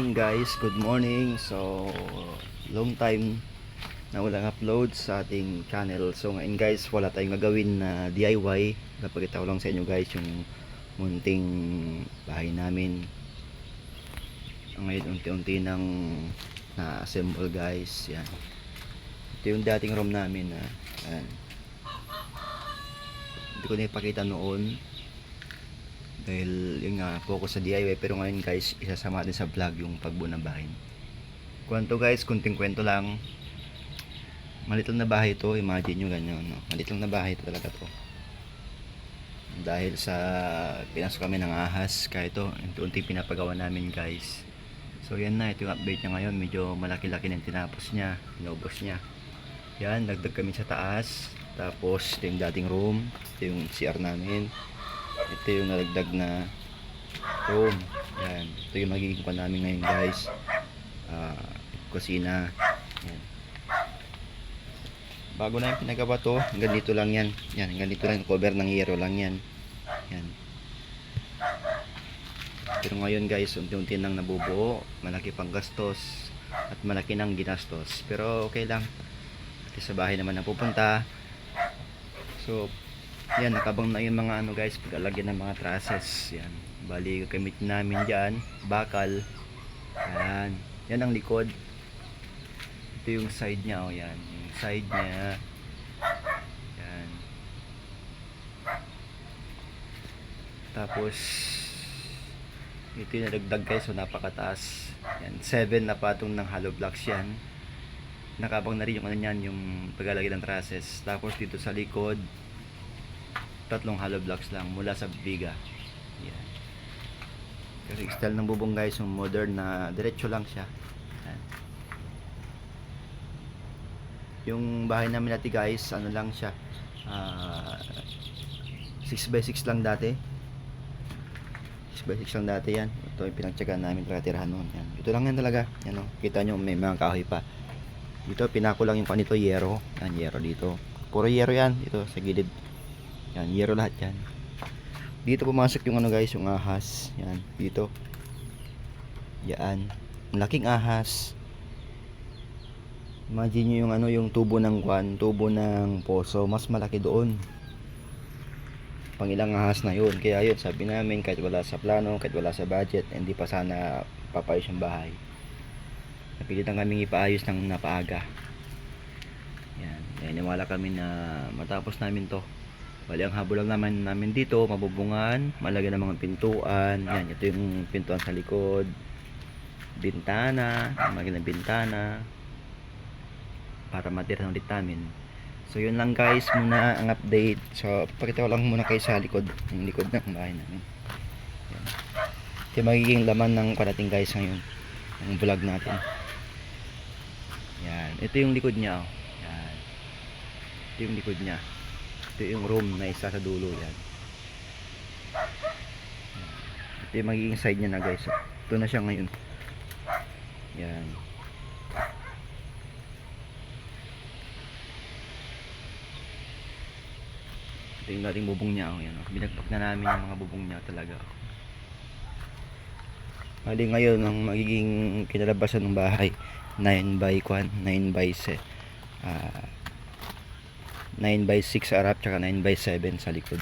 morning guys, good morning. So, long time na walang upload sa ating channel. So ngayon guys, wala tayong gagawin na DIY. Napakita ko lang sa inyo guys yung munting bahay namin. Ngayon unti-unti nang na-assemble guys. Yan. Ito yung dating room namin na yan. Hindi ko na ipakita noon dahil yung nga focus sa DIY pero ngayon guys isasama din sa vlog yung pagbuo ng bahay. Kwento guys kunting kwento lang. Malit lang na bahay to imagine nyo ganyan no? malit lang na bahay to talaga to. Dahil sa pinasok kami ng ahas kaya ito unti-unti pinapagawa namin guys. So yan na ito yung update niya ngayon. Medyo malaki-laki ng tinapos niya inubos niya. Yan dagdag kami sa taas. Tapos ito yung dating room ito yung CR namin ito yung nalagdag na room. Yan ito yung magiging pa namin ngayon guys. Ah, kusina. Yan. bago na yung pinagawa to hanggang dito lang yan. Yan hanggang dito lang cover ng yero lang yan. Yan pero ngayon guys unti-unti nang nabubuo. Malaki pang gastos at malaki nang ginastos. Pero okay lang. Kasi sa bahay naman napupunta. So yan, nakabang na yung mga ano guys, pag-alagyan ng mga trusses. Yan. Bali, gamit namin dyan, bakal. Yan. Yan ang likod. Ito yung side niya, oh yan. Yung side niya. Yan. Tapos, ito yung nadagdag guys, so napakataas. Yan, 7 na patong ng hollow blocks yan. Nakabang na rin yung ano yan, yung pag-alagay ng trusses. Tapos dito sa likod, tatlong hollow blocks lang mula sa biga. Yan. Kasi style ng bubong guys, yung modern na diretso lang siya. Yan. Yung bahay namin dati guys, ano lang siya, ah 6x6 lang dati. 6x6 lang dati yan. Ito yung pinagtsagaan namin tirahan noon. Yan. Ito lang yan talaga. Yan o. Kita nyo may mga kahoy pa. Dito pinako lang yung kanito yero. Yan yero dito. Puro yero yan. Dito sa gilid. Yan, yero lahat yan. Dito pumasok yung ano guys, yung ahas. Yan, dito. Yan. Malaking ahas. Imagine nyo yung ano, yung tubo ng kwan, tubo ng poso, mas malaki doon. Pang ilang ahas na yun. Kaya yun, sabi namin, kahit wala sa plano, kahit wala sa budget, hindi pa sana papayos yung bahay. Napilitan kaming ipaayos ng napaaga. Yan, naniniwala kami na matapos namin to. Bali, ang habol naman namin dito, mabubungan, malagyan ng mga pintuan. Yan, ito yung pintuan sa likod. Bintana, malagyan ng bintana. Para matira ulit namin. So, yun lang guys, muna ang update. So, pakita ko lang muna kayo sa likod. Yung likod ng bahay namin. Yan. Ito yung magiging laman ng parating guys ngayon. Ang vlog natin. Yan. Ito yung likod niya. Oh. Yan. Ito yung likod niya ito yung room na isa sa dulo yan. Ito yung magiging side niya na guys. Ito na siya ngayon. Yan. Ito yung dating bubong niya oh, yan, oh. binagpak na namin yung mga bubong niya talaga. Bali ngayon ang magiging kinalabasan ng bahay 9 by 1, 9 by 7 ah 9 by 6 harap tsaka 9 by 7 sa likod